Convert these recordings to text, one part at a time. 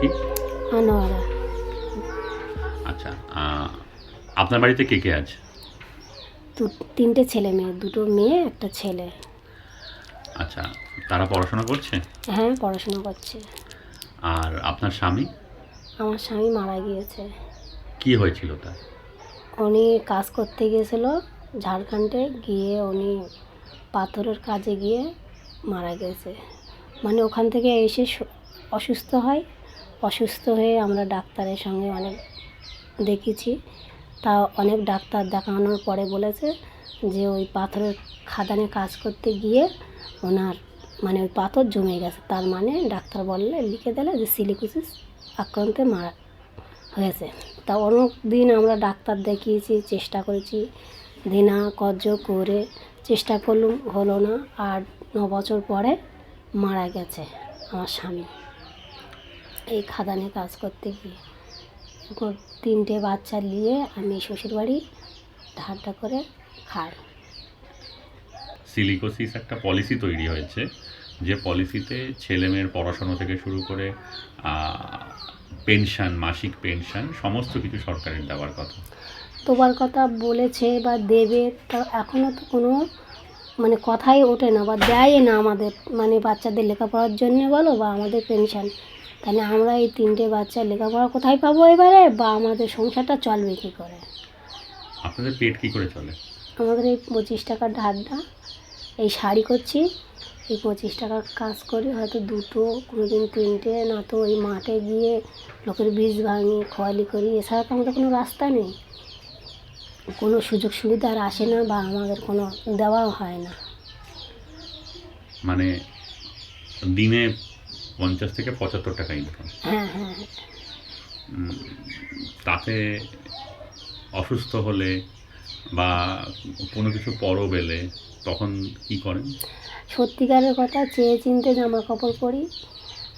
কি? আনোয়ারা। আচ্ছা আপনার বাড়িতে কে কে আছে? তিনটে ছেলে মেয়ে দুটো মেয়ে একটা ছেলে। আচ্ছা তারা পড়াশোনা করছে? হ্যাঁ পড়াশোনা করছে। আর আপনার স্বামী? আমার স্বামী মারা গিয়েছে। কি হয়েছিল তার? উনি কাজ করতে গিয়েছিল ঝাড়খণ্ডে গিয়ে উনি পাথরের কাজে গিয়ে মারা গেছে। মানে ওখান থেকে এসে অসুস্থ হয়। অসুস্থ হয়ে আমরা ডাক্তারের সঙ্গে অনেক দেখেছি। তা অনেক ডাক্তার দেখানোর পরে বলেছে যে ওই পাথরের খাদানে কাজ করতে গিয়ে ওনার মানে ওই পাথর জমে গেছে। তার মানে ডাক্তার বললে, লিখে দিলে যে সিলিকোসিস আক্রান্তে মারা হয়েছে। তা অনেক দিন আমরা ডাক্তার দেখিয়েছি, চেষ্টা করেছি, দিনা কর্য করে চেষ্টা করলুম, হলো না। আর ন বছর পরে মারা গেছে আমার স্বামী। এই খাদানে কাজ করতে গিয়ে। তিনটে বাচ্চা নিয়ে আমি শ্বশুরবাড়ি ধারটা করে খাই। সিলিকোসিস একটা পলিসি তৈরি হয়েছে যে পলিসিতে ছেলেমেয়ের পড়াশোনা থেকে শুরু করে পেনশন মাসিক পেনশন সমস্ত কিছু সরকারের দেওয়ার কথা। তোমার কথা বলেছে বা দেবে তা এখনও তো কোনো মানে কথাই ওঠে না বা দেয় না আমাদের মানে বাচ্চাদের লেখাপড়ার জন্য বলো বা আমাদের পেনশন। তাহলে আমরা এই তিনটে বাচ্চা লেখাপড়া কোথায় পাবো এবারে? বা আমাদের সংসারটা চলবে কী করে? আপনাদের পেট কি করে চলে? আমাদের এই পঁচিশ টাকার ধারটা এই শাড়ি করছি এই পঁচিশ টাকার কাজ করি হয়তো দুটো কোনো দিন তিনটে না তো ওই মাঠে গিয়ে লোকের বীজ ভাঙি খোয়ালি করি এছাড়া তো আমাদের কোনো রাস্তা নেই। কোনো সুযোগ সুবিধা আর আসে না বা আমাদের কোনো দেওয়াও হয় না। মানে দিনে পঞ্চাশ থেকে পঁচাত্তর টাকা ইনকাম হ্যাঁ হ্যাঁ হ্যাঁ। তাতে অসুস্থ হলে বা কোনো কিছু পরব এলে তখন কি করেন? সত্যিকারের কথা চেয়ে চিনতে জামা কাপড় পরি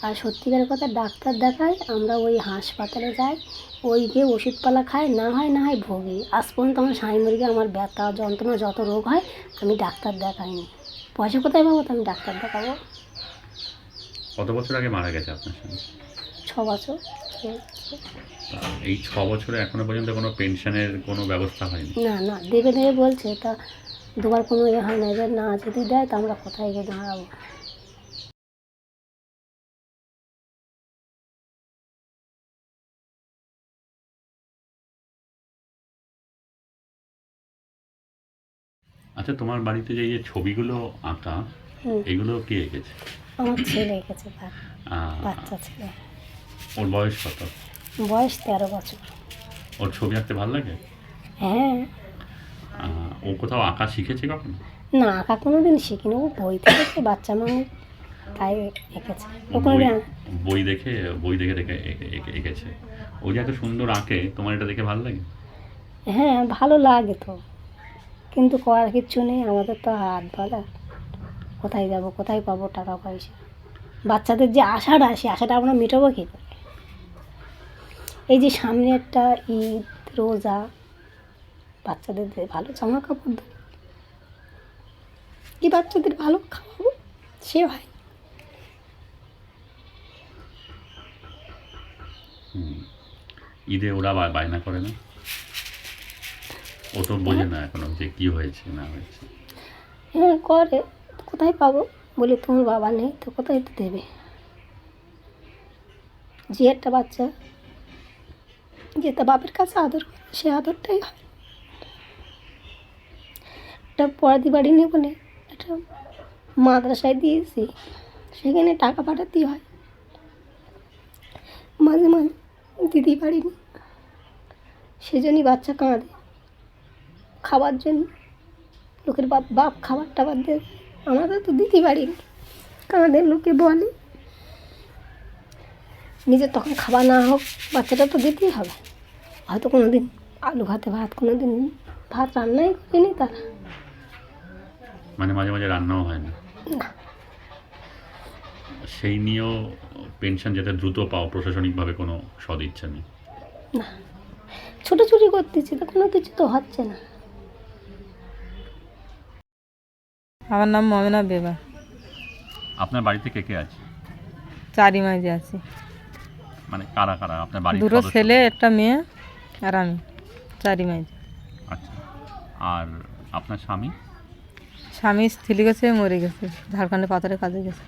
আর সত্যিকারের কথা ডাক্তার দেখাই আমরা ওই হাসপাতালে যাই ওই গিয়ে ওষুধপালা খাই না হয় না হয় ভোগী আজ পর্যন্ত আমার স্বামী মুরগি আমার ব্যথা যন্ত্রণা যত রোগ হয় আমি ডাক্তার দেখাইনি। পয়সা কোথায় পাবো তো আমি ডাক্তার দেখাবো? কত বছর আগে মারা গেছে আপনার সঙ্গে? ছ বছর। এই ছ বছরে এখনও পর্যন্ত কোনো পেনশনের কোনো ব্যবস্থা হয়নি? না না দেবে দেবে বলছে তা দুবার কোনো ইয়ে হয় না এবার না যদি দেয় তা আমরা কোথায় গিয়ে দাঁড়াবো? আচ্ছা তোমার বাড়িতে যে এই যে ছবিগুলো আঁকা এগুলো কে এঁকেছে? আমার ছেলে এঁকেছে তার বাচ্চা ছেলে। ওর বয়স কত? বয়স তেরো বছর। ওর ছবি আঁকতে ভালো লাগে? হ্যাঁ। ও কোথাও আঁকা শিখেছে কখন? না আঁকা কোনো দিন শিখিনি। ও বই থেকে বাচ্চা মানুষ তাই এঁকেছে। ও কোনো বই দেখে বই দেখে দেখে এঁকে- এঁকে- এঁকেছে। ও যে এত সুন্দর আঁকে তোমার এটা দেখে ভালো লাগে? হ্যাঁ ভালো লাগে তো। কিন্তু করার কিচ্ছু নেই আমাদের তো হাত বলা কোথায় যাব কোথায় পাবো টাকা পয়সা? বাচ্চাদের যে আশাটা সে আশাটা আমরা মেটাবো কী করে? এই যে সামনে একটা ঈদ রোজা বাচ্চাদের ভালো জামা কাপড় দেবো কি বাচ্চাদের ভালো খাওয়াবো? সে ভাই। ঈদে ওরা বায়না করে না? ও তো বোঝে না এখনও যে কি হয়েছে না হয়েছে। হ্যাঁ করে। কোথায় পাবো? বলি তোমার বাবা নেই, তো কোথায় তো দেবে? যে একটা বাচ্চা যে তার বাপের কাছে আদর সে আদরটাই হয়। একটা পড়াতে পারিনি বলে একটা মাদ্রাসায় দিয়েছি, সেখানে টাকা পাঠাতে হয়। মাঝে মাঝে দিতে পারিনি সেজন্যই বাচ্চা কাঁদে। খাবার জন্য লোকের বাপ বাপ খাবার টাবার দেয়। আমাদের তো দিদি পারিনি আমাদের লোকে বলে নিজের তখন খাবার না হোক বাচ্চাটা তো দিতেই হবে। হয়তো কোনো দিন আলু ভাতে ভাত কোনো দিন ভাত রান্নাই করিনি তারা। মানে মাঝে মাঝে রান্নাও হয় না। না। সেই নিয়েও পেনশন যাতে দ্রুত পাও প্রশাসনিকভাবে কোনো সদিচ্ছা নেই। না। ছোটোছুটি করতেছি তো কোনো কিছু তো হচ্ছে না। আমার নাম মমিনা বেবা। আপনার বাড়িতে কে কে আছে? চারি মাঝে আছি। মানে কারা কারা? আপনার বাড়ির দুটো সদস্য? ছেলে একটা মেয়ে আর আমি চারি মাইজ আচ্ছা। আর আপনার স্বামী? স্বামী স্ত্রী গেছে মরে গেছে ঝাড়খণ্ডে পাথরের কাজে গেছে।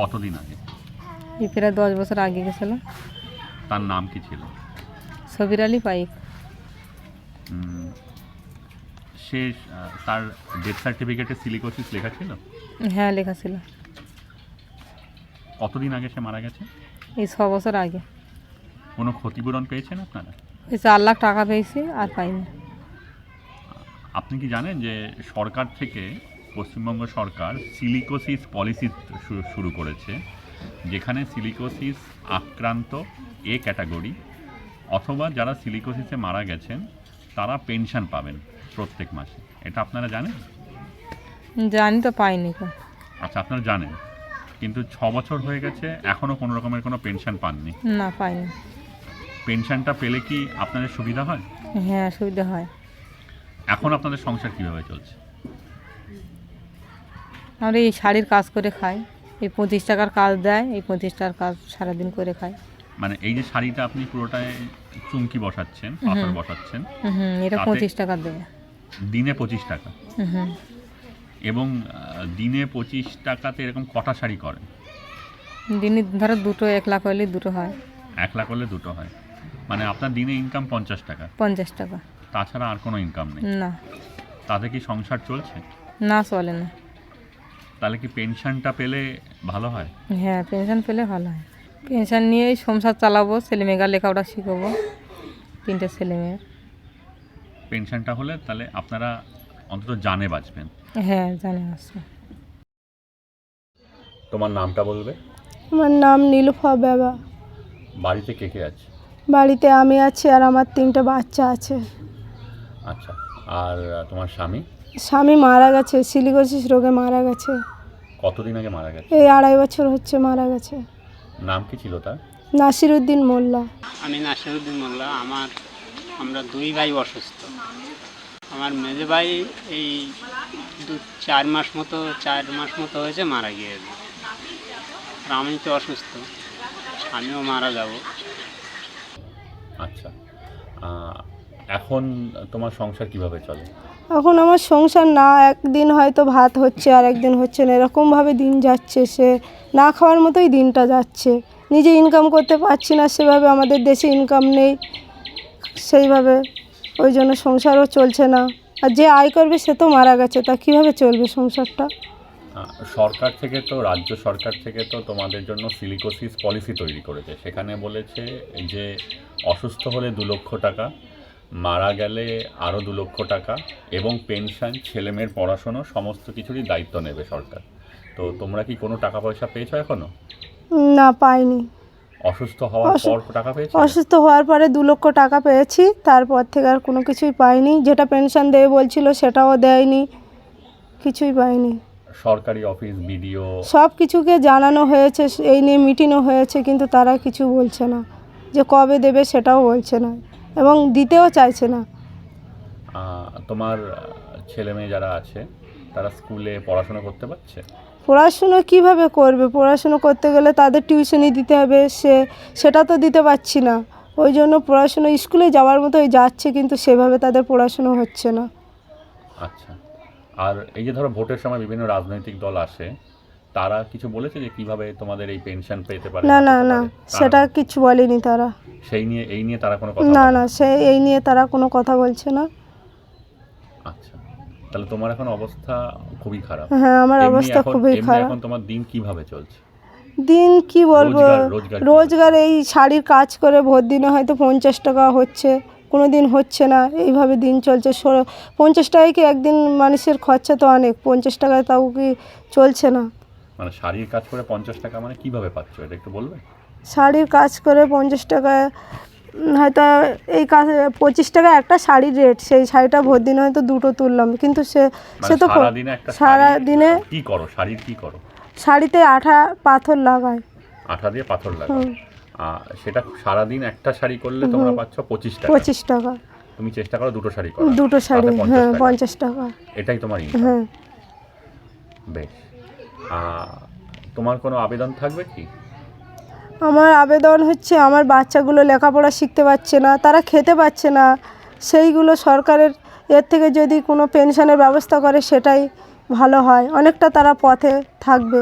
কতদিন আগে? এই প্রায় দশ বছর আগে গেছিল তার নাম কি ছিল? সবির আলী পাইক। সে তার ডেথ সার্টিফিকেটে সিলিকোসিস লেখা ছিল? হ্যাঁ লেখা ছিল। কতদিন আগে সে মারা গেছে? এই ছ বছর আগে। কোনো ক্ষতিপূরণ পেয়েছেন আপনারা? ওই চার লাখ টাকা পেয়েছি আর পাইনি। আপনি কি জানেন যে সরকার থেকে পশ্চিমবঙ্গ সরকার সিলিকোসিস পলিসি শুরু করেছে যেখানে সিলিকোসিস আক্রান্ত এ ক্যাটাগরি অথবা যারা সিলিকোসিসে মারা গেছেন তারা পেনশন পাবেন। প্রত্যেক মাসে। এটা আপনারা জানেন? জানি তো পাইনি তো। আচ্ছা আপনারা জানেন। কিন্তু ছ বছর হয়ে গেছে এখনও কোনো রকমের কোনো পেনশন পাননি। না পাইনি। পেনশনটা পেলে কি আপনাদের সুবিধা হয়? হ্যাঁ সুবিধা হয়। এখন আপনাদের সংসার কীভাবে চলছে? আমরা এই শাড়ির কাজ করে খাই। এই পঁচিশ টাকার কাজ দেয় এই পঁচিশ টাকার কাজ সারাদিন করে খাই। মানে এই যে শাড়িটা আপনি পুরোটাই চুমকি বসাচ্ছেন পাথর বসাচ্ছেন হুম এটা পঁচিশ টাকা দেয়। দিনে পঁচিশ টাকা। এবং দিনে পঁচিশ টাকাতে এরকম কটা শাড়ি করেন? দিনে ধরো দুটো এক লাখ হলে দুটো হয়। এক লাখ হলে দুটো হয়। মানে আপনার দিনে ইনকাম পঞ্চাশ টাকা। পঞ্চাশ টাকা। তাছাড়া আর কোনো ইনকাম নেই। না। তাতে কি সংসার চলছে? না চলে না। তাহলে কি পেনশনটা পেলে ভালো হয়? হ্যাঁ পেনশন পেলে ভালো হয়। পেনশন নিয়েই সংসার চালাবো ছেলে মেয়েরা লেখাপড়া শিখাবো। তিনটে ছেলে মেয়ে পেনশনটা হলে তাহলে আপনারা অন্তত জানে বাঁচবেন। হ্যাঁ জানি আসছে তোমার নামটা বলবে? আমার নাম নীলুফা বাবা। বাড়িতে কে কে আছে? বাড়িতে আমি আছি আর আমার তিনটে বাচ্চা আছে। আচ্ছা আর তোমার স্বামী? স্বামী মারা গেছে সিলিকোসিস রোগে মারা গেছে। কতদিন আগে মারা গেছে? এই আড়াই বছর হচ্ছে মারা গেছে। নাম কি ছিল তার? নাসিরুদ্দিন মোল্লা। আমি নাসিরুদ্দিন মোল্লা আমার আমরা দুই ভাই অসুস্থ। আমার মেজে ভাই এই দু চার মাস মতো চার মাস মতো হয়েছে মারা গিয়েছে। আর আমি তো অসুস্থ আমিও মারা যাব। আচ্ছা এখন তোমার সংসার কীভাবে চলে? এখন আমার সংসার না একদিন হয়তো ভাত হচ্ছে আর একদিন হচ্ছে না। এরকমভাবে দিন যাচ্ছে সে না খাওয়ার মতোই দিনটা যাচ্ছে। নিজে ইনকাম করতে পারছি না সেভাবে আমাদের দেশে ইনকাম নেই। সেইভাবে ওই জন্য সংসারও চলছে না। আর যে আয় করবে সে তো মারা গেছে তা কীভাবে চলবে সংসারটা? সরকার থেকে তো রাজ্য সরকার থেকে তো তোমাদের জন্য সিলিকোসিস পলিসি তৈরি করেছে। সেখানে বলেছে যে অসুস্থ হলে দু লক্ষ টাকা মারা গেলে আরও দু লক্ষ টাকা এবং পেনশন ছেলেমেয়ের পড়াশুনো সমস্ত কিছুরই দায়িত্ব নেবে সরকার। তো তোমরা কি কোনো টাকা পয়সা পেয়েছ এখনও? না পাইনি। অসুস্থ হওয়ার পর টাকা পেয়েছ? অসুস্থ হওয়ার পরে দু লক্ষ টাকা পেয়েছি। তারপর থেকে আর কোনো কিছুই পাইনি। যেটা পেনশন দেবে বলছিল সেটাও দেয়নি। কিছুই পাইনি। সরকারি অফিস বিডিও? সব কিছুকে জানানো হয়েছে এই নিয়ে মিটিংও হয়েছে কিন্তু তারা কিছু বলছে না। যে কবে দেবে সেটাও বলছে না এবং দিতেও চাইছে না। তোমার ছেলে মেয়ে যারা আছে তারা স্কুলে পড়াশোনা করতে পারছে? পড়াশুনো কীভাবে করবে? পড়াশুনো করতে গেলে তাদের টিউশনি দিতে হবে। সে সেটা তো দিতে পারছি না। ওই জন্য পড়াশুনো স্কুলে যাওয়ার মতোই যাচ্ছে কিন্তু সেভাবে তাদের পড়াশুনো হচ্ছে না। আচ্ছা। আর এই যে ধরো ভোটের সময় বিভিন্ন রাজনৈতিক দল আসে তারা কিছু বলেছে যে কীভাবে তোমাদের এই পেনশন পেতে পারে না না না সেটা কিছু বলেনি তারা। সেই নিয়ে এই নিয়ে তারা কোনো কথা না না? সে এই নিয়ে তারা কোনো কথা বলছে না। আচ্ছা। তাহলে তোমার এখন অবস্থা খুবই খারাপ। হ্যাঁ আমার অবস্থা খুবই খারাপ। এখন তোমার দিন কীভাবে চলছে? দিন কি বলব? রোজগার- এই শাড়ির কাজ করে ভোর দিনে হয়তো পঞ্চাশ টাকা হচ্ছে কোনো দিন হচ্ছে না এইভাবে দিন চলছে। পঞ্চাশ টাকায় কি একদিন মানুষের খরচা তো অনেক পঞ্চাশ টাকায় তাও কি চলছে না? মানে শাড়ির কাজ করে পঞ্চাশ টাকা মানে কীভাবে পাচ্ছ? এটা একটু বলবে? শাড়ির কাজ করে পঞ্চাশ টাকায় হয়তো এই কাজ পঁচিশ টাকা একটা শাড়ির রেট সেই শাড়িটা ভোর দিনে হয়তো দুটো তুললাম কিন্তু সে মানে সে তো সারাদিনে সারা দিনে কি করো শাড়ির কি করো? শাড়িতে আঠা পাথর লাগায় আঠা দিয়ে পাথর। আহ, সেটা সারাদিন একটা শাড়ি করলে তোমরা পাচ্ছ পঁচিশ টাকা। পঁচিশ টাকা। তুমি চেষ্টা করো দুটো শাড়ি করো দুটো শাড়ি হ্যাঁ পঞ্চাশ টাকা। এটাই তোমার হ্যাঁ। বেশ। তোমার কোনো আবেদন থাকবে কি? আমার আবেদন হচ্ছে আমার বাচ্চাগুলো লেখাপড়া শিখতে পারছে না তারা খেতে পাচ্ছে না। সেইগুলো সরকারের এর থেকে যদি কোনো পেনশনের ব্যবস্থা করে সেটাই ভালো হয়। অনেকটা তারা পথে থাকবে।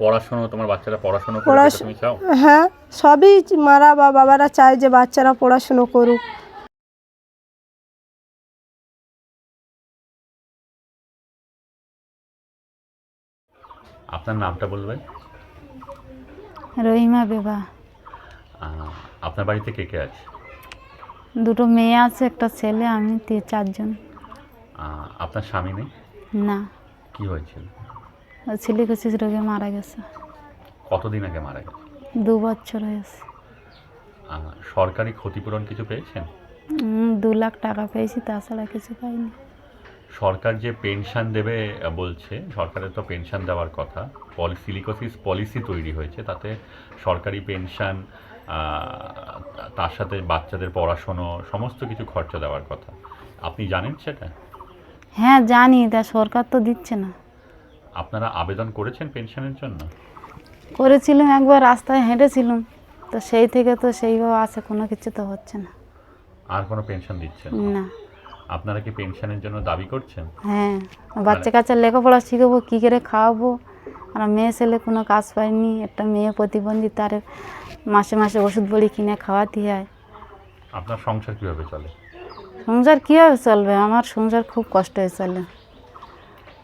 পড়াশোনা তোমার বাচ্চারা পড়াশোনা তুমি চাও? হ্যাঁ সবই মারা বা বাবারা চায় যে বাচ্চারা পড়াশুনো করুক। আপনার নামটা বলবেন? রহিমা বেবা আপনার বাড়িতে কে কে আছে? দুটো মেয়ে আছে একটা ছেলে আমি তি- চারজন। আপনার স্বামী নেই? না। কি হয়েছিল? সিলিকোসিস রোগে মারা গেছে। কতদিন আগে মারা গেছে? দু বছর হয়েছে। আহ, সরকারি ক্ষতিপূরণ কিছু পেয়েছেন? উম, দু লাখ টাকা পেয়েছি তাছাড়া কিছু পাইনি। সরকার যে পেনশন দেবে বলছে সরকারের তো পেনশন দেওয়ার কথা। পলি সিলিকোসিস পলিসি তৈরি হয়েছে তাতে সরকারি পেনশন তার সাথে বাচ্চাদের পড়াশুনো সমস্ত কিছু খরচা দেওয়ার কথা। আপনি জানেন সেটা? হ্যাঁ জানি তা সরকার তো দিচ্ছে না। আপনারা আবেদন করেছেন পেনশনের জন্য? করেছিলাম একবার রাস্তায় হেঁটেছিলাম। তো সেই থেকে তো সেইভাবে আছে কোনো কিছু তো হচ্ছে না। আর কোনো পেনশন দিচ্ছে না? না আপনারা কি পেনশনের জন্য দাবি করছেন? হ্যাঁ বাচ্চা কাচ্চা লেখাপড়া শিখাবো কী করে খাওয়াবো? আর মেয়ে ছেলে কোনো কাজ পায়নি একটা মেয়ে প্রতিবন্ধী তার মাসে মাসে ওষুধ বড়ি কিনে খাওয়াতে হয়। আপনার সংসার কীভাবে চলে? সংসার কীভাবে চলবে? আমার সংসার খুব কষ্ট হয়ে চলে।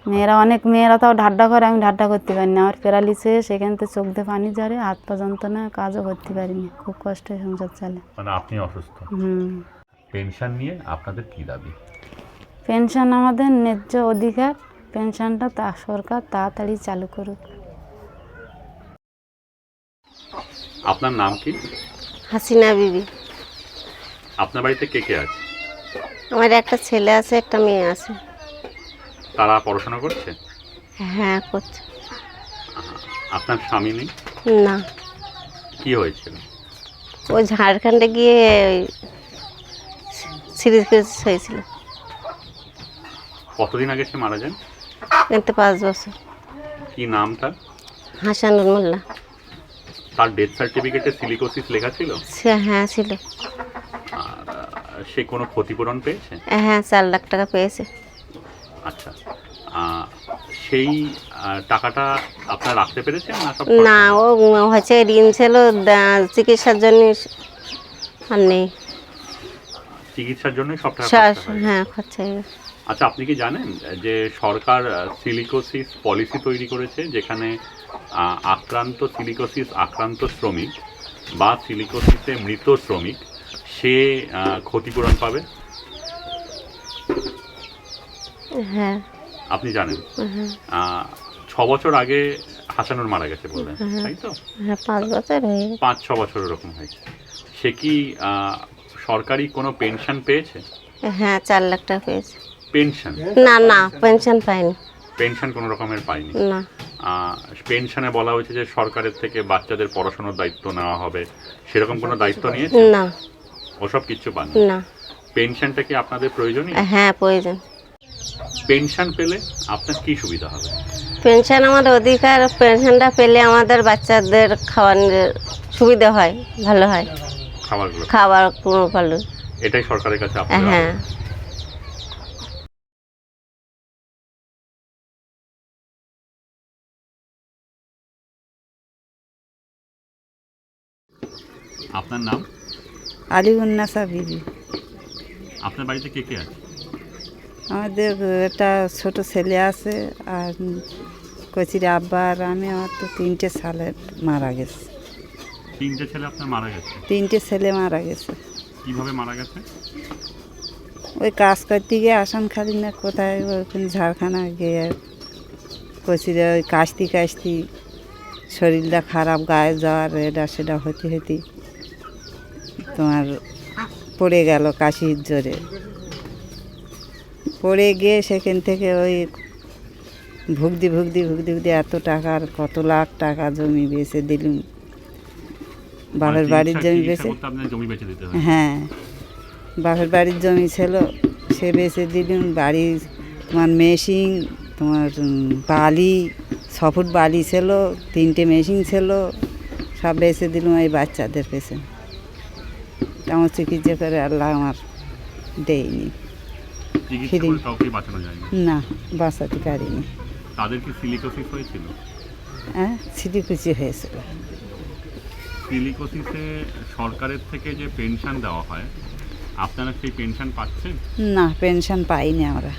মেয়েরা অনেক মেয়েরা তাও ঢাড্ডা করে আমি ঢাড্ডা করতে পারি না। আমার প্যারালিসে সেখান থেকে চোখ দিয়ে পানি ঝরে হাত পা যন্ত্রণা কাজও করতে পারিনি। খুব কষ্টে সংসার চলে। মানে আপনি অসুস্থ? হুম। পেনশন নিয়ে আপনাদের কি দাবি? পেনশন আমাদের ন্যায্য অধিকার। পেনশনটা তা সরকার তাড়াতাড়ি চালু করুক। আপনার নাম কি? হাসিনা বিবি। আপনার বাড়িতে কে কে আছে? আমার একটা ছেলে আছে একটা মেয়ে আছে। তারা পড়াশোনা করছে? হ্যাঁ করছে। আপনার স্বামী নেই? না। কি হয়েছিল? ও ঝাড়খণ্ডে গিয়ে সিরিজ হয়েছিল। কতদিন আগে সে মারা যান কিন্তু পাঁচ বছর। কি নাম তার? হাসানুর মোল্লা তার ডেথ সার্টিফিকেটে সিলিকোসিস লেখা ছিল? হ্যাঁ ছিল। সে কোনো ক্ষতিপূরণ পেয়েছে? হ্যাঁ চার লাখ টাকা পেয়েছে। আচ্ছা সেই টাকাটা আপনারা রাখতে পেরেছেন না ও হচ্ছে ঋণ ছিল চিকিৎসার জন্য আর নেই। চিকিৎসার জন্য সব টাকা খরচা হয়। হ্যাঁ খরচা হয়ে গেছে। আচ্ছা আপনি কি জানেন যে সরকার সিলিকোসিস পলিসি তৈরি করেছে যেখানে আহ, আক্রান্ত সিলিকোসিস আক্রান্ত শ্রমিক বা সিলিকোসিসে মৃত শ্রমিক সে আহ, ক্ষতিপূরণ পাবে? হ্যাঁ। আপনি জানেন? হ্যাঁ আহ, ছ বছর আগে হাসানুর মারা গেছে বললেন তাই তো? হ্যাঁ পাঁচ বছর হয়ে গেছে। পাঁচ ছ বছর এরকম হয়েছে। সে কি আহ, সরকারি কোনো পেনশন পেয়েছে? হ্যাঁ চার লাখ টাকা পেয়েছে। পেনশন? না না পেনশন পাইনি। পেনশন কোনো রকমের পায়নি না। পেনশনে বলা হয়েছে যে সরকারের থেকে বাচ্চাদের পড়াশোনার দায়িত্ব নেওয়া হবে। সেরকম কোনো দায়িত্ব নিয়েছে? না। ওসব কিচ্ছু পান না। পেনশনটা কি আপনাদের প্রয়োজনীয়? হ্যাঁ প্রয়োজন। পেনশন পেলে আপনার কি সুবিধা হবে? পেনশন আমার অধিকার পেনশনটা পেলে আমাদের বাচ্চাদের খাওয়ানোর সুবিধা হয় ভালো হয়। খাবারগুলো? খাবার কোনো ভালো। এটাই সরকারের কাছে হ্যাঁ। আপনার নাম? আলিউন্নাসা বিবি। আপনার বাড়িতে কে কে আছে? আমাদের একটা ছোট ছেলে আছে আর কচির আব্বা আর আমি আমার তো তিনটে সালে মারা গেছে। তিনটে ছেলে আপনার মারা গেছে? তিনটে ছেলে মারা গেছে। কীভাবে মারা গেছে? ওই কাজ করতে গিয়ে আসাম খালি না কোথায় ওখানে ঝাড়খানা গিয়ে কচিরে ওই কাশতি কাশতি শরীরটা খারাপ গায়ে জ্বর এটা সেটা হতে হতে তোমার পড়ে গেল কাশির জোরে পড়ে গিয়ে সেখান থেকে ওই ভুগদি ভুগদি ভুগদি ভুগদি এত টাকার কত লাখ টাকা জমি বেচে দিলুম। বাপের মানে বাড়ির জমি বেচে হয়। বাপের বাড়ির জমি ছিল সে বেচে দিলুম বাড়ির তোমার মেশিন তোমার বালি ছ ফুট বালি ছিল তিনটে মেশিন ছিল সব বেঁচে দিলাম এই বাচ্চাদের পেছনে তেমন চিকিৎসা করে আল্লাহ আমার দেয়নি। না বাঁচাতে পারিনি। তাদের কি সিলিকোসিস হয়েছিল? হ্যাঁ হয়েছিল। সিলিকোসিসে সরকারের থেকে যে পেনশন দেওয়া হয়, আপনারা সেই পেনশন পাচ্ছেন? না, পেনশন পাইনি আমরা।